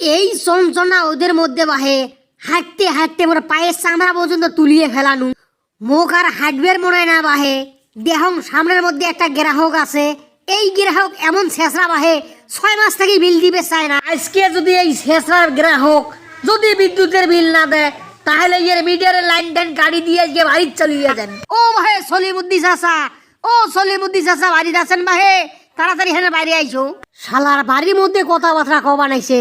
এই চঞ্চনা ওদের মধ্যে বাহে। হাঁটতে হাঁটতে মোর পায়ের চামড়া পর্যন্ত তুলিয়ে ফেলানু। মুখ আর হাঁটবের মনে না বাহে। দেহং সামনের মধ্যে একটা গ্রাহক আছে। এই গ্রাহক এমন শেষরা বাহে, ছয় মাস থেকে বিল দিবে চায় না। আজকে যদি এই শেষরার গ্রাহক যদি বিদ্যুতের বিল না দেয়, তাহলে এর মিডিয়ারের লাইন টাইন গাড়ি দিয়ে গিয়ে বাড়ি চালিয়ে যান। ও ভাই সলিমুদ্দি চাচা, ও সলিমুদ্দি চাচা, বাড়িতে আছেন বাহে। তাড়াতাড়ি হেনে বাইরে আইছো শালার বাড়ির মধ্যে কথাবার্তা কবা নাইছে।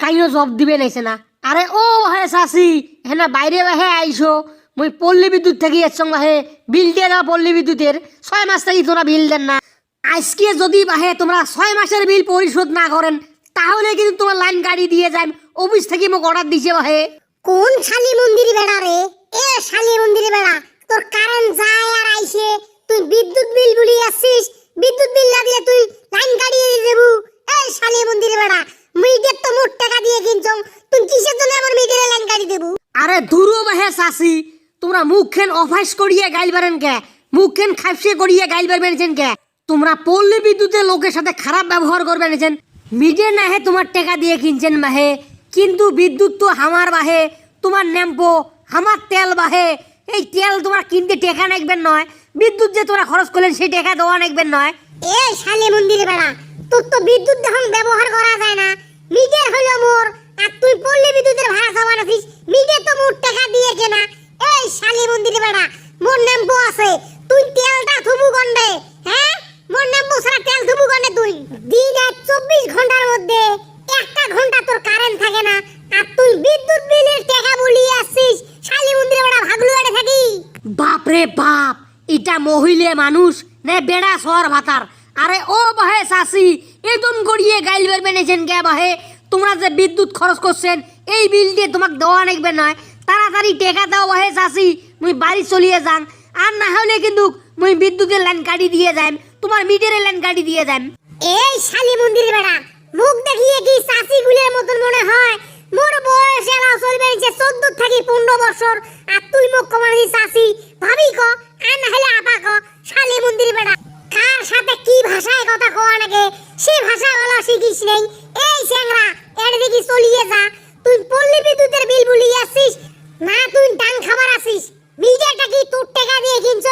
কাইনো জব দিবে নাইছে না। আরে ও হে চাচি, হেনা বাইরে বাহে আইসো মুই পল্লী বিদ্যুৎ থেকে এসছং বাহে বিল দিয়ে না পল্লী বিদ্যুতের ছয় মাস থেকে তোরা বিল দেন না। আজকে যদি বাহে তোমরা ছয় মাসের বিল পরিশোধ না করেন, তাহলে কিন্তু তোমার লাইন গাড়ি দিয়ে যান অফিস থেকে মোক অর্ডার দিছে বাহে কোন শালি মন্দির বেড়া রে এ শালি মন্দির বেড়া তোর কারেন্ট যায় আর আইছে তুই বিদ্যুৎ বিল বলি আসছিস বিদ্যুৎ বিল না দিয়ে তুই লাইন কাটিয়ে দেবু এই শালি মন্দির বেড়া মিটার তো মোট টাকা দিয়ে কিনছম তুই কিসের জন্য আমার মিটারে লাইন কাটি দেবু আরে দূরও বাহে চাচি তোমরা মুখখান অফাইস করিয়ে গাইল পারেন কে? মুখখান খাপসে করিয়ে গাইল পারবেন কে? তোমরা পল্লী বিদ্যুতের লোকের সাথে খারাপ ব্যবহার করবেন মিটে না হে তোমার টাকা দিয়ে কিনছেন বাহে। কিন্তু বিদ্যুৎ তো হামার বাহে। তোমার ন্যাম্পো, হামার তেল বাহে। এই তেল তোমার কিনতে টাকা নাকবেন নয়। বিদ্যুৎ যে তোমরা খরচ করলেন সেই টাকা দেওয়া নাকবেন নয়। এ শালি মন্দির বেড়া, তোর তো বিদ্যুৎ যখন ব্যবহার করা যায় না। মিটার হলো মোর, আর তুই পল্লী বিদ্যুতের ভাড়া সমান আছিস মিটার তো মোট টাকা দিয়ে কেনা এই শালি মন্দির বেড়া মোর নেম্বু আছে তুই তেলটা থুবু গন্ডে হ্যাঁ মোর নেম্বু ছাড়া তেল থুবু গন্ডে তুই দিন আর চব্বিশ ঘণ্টার মধ্যে একটা ঘণ্টা তোর কারেন্ট থাকে না আর তুই বিদ্যুৎ বিলের টাকা বলিয়ে আসছিস শালি মন্দির বেড়া ভাগলু এড়ে থাকি বাপ রে বাপ এটা মহিলে মানুষ, নে বেড়া সর ভাতার। আরে ও বাহে চাষি এদন গড়িয়ে গাইল বের বেনেছেন কে বাহে? তোমরা যে বিদ্যুৎ খরচ করছেন, এই বিল দিয়ে তোমাকে দেওয়া নাকবে নয়। তাড়াতাড়ি টেকা দাও বাহে চাষি, মুই বাড়ি চলিয়ে যান আর না হলে কিন্তু মুই বিদ্যুতের লাইন কাটি দিয়ে যাই তোমার মিটারের লাইন কাটি দিয়ে যাই এই শালি মন্দির বেড়া, মুখ দেখিয়ে কি চাষি গুলের মতন মনে হয়? মোর বয়স এলা চলবে যে চোদ্দ থাকি পনেরো বছর, আর তুই মুখ কমানি চাষি, ভাবি ক? আর না হলে শালি মন্দির বেড়া। কার সাথে কি ভাষায় কথা কওয়া নাকি সেই ভাষা বলা শিখিস নেই? এই চ্যাংরা, এর দিকে চলিয়ে যা। তুই পল্লী বিদ্যুতের বিল বলিয়ে আসছিস না, তুই টান খাবার আসিস। মিটারটা কি তোর টাকা দিয়ে কিনছ?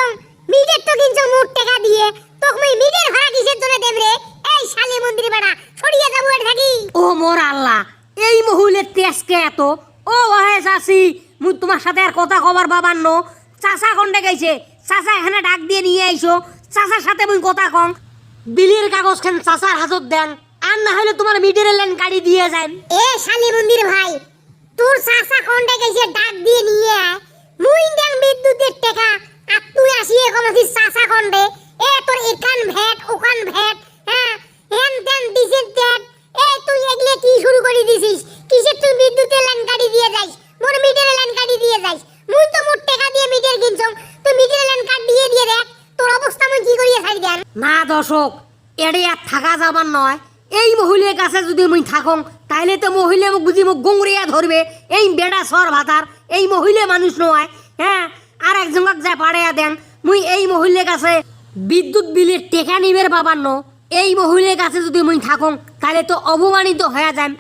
মিটার তো কিনছ মোট টাকা দিয়ে। তোকে মিটার ভাড়া কিসের জন্য দেব রে? এই শালি মন্দির বেড়া ছড়িয়ে যাব এর থাকি ও মোর আল্লাহ, এই মহুলের তেজকে এত। ও ওহে চাষি মুই তোমার সাথে আর কথা কবার বাবার নো চাষা কন্ডে গেছে? চাষা এখানে ডাক দিয়ে নিয়ে আইসো চাষার সাথে মুই কথা কম। বিলির কাগজ খান চাষার হাজত দেন। আর না হলে তোমার মিটারের লাইন গাড়ি দিয়ে যান এ শালি মন্দির ভাই, তোর সাসা কন্ডে গেছে ডাক দিয়ে নিয়ে আয়। মুই দেন বিদ্যুতের টাকা, আর তুই আসিয়ে চাচা সাসা কন্ডে এ তোর এখান ভেট, ওখান ভ্যাট হ্যাঁ হেন তেন দিছেন তেন এ তুই এগলে কি শুরু করে দিছিস কিসের তুই বিদ্যুতের লাইন কাটি দিয়ে যাইস মোর মিটারের লাইন কাটি দিয়ে যাইস মুই তো মোর টাকা দিয়ে মিটার কিনছম তুই মিটারের লাইন কাট দিয়ে দিয়ে দেখ তোর অবস্থা মুই না দর্শক থাকা যাবার নয়। এই মহিলার কাছে যদি থাকং, তাইলে তো মহিলা বুঝি ধরবে। এই বেড়া সর ভাতার, এই মহিলা মানুষ নয় হ্যাঁ? আর একজনক যা পাড়াইয়া দেন, মুই এই মহিলার কাছে বিদ্যুৎ বিলের টেকা নিবের বাবার ন এই মহিলার কাছে যদি মুই থাকং তাহলে তো অপমানিত হয়ে যান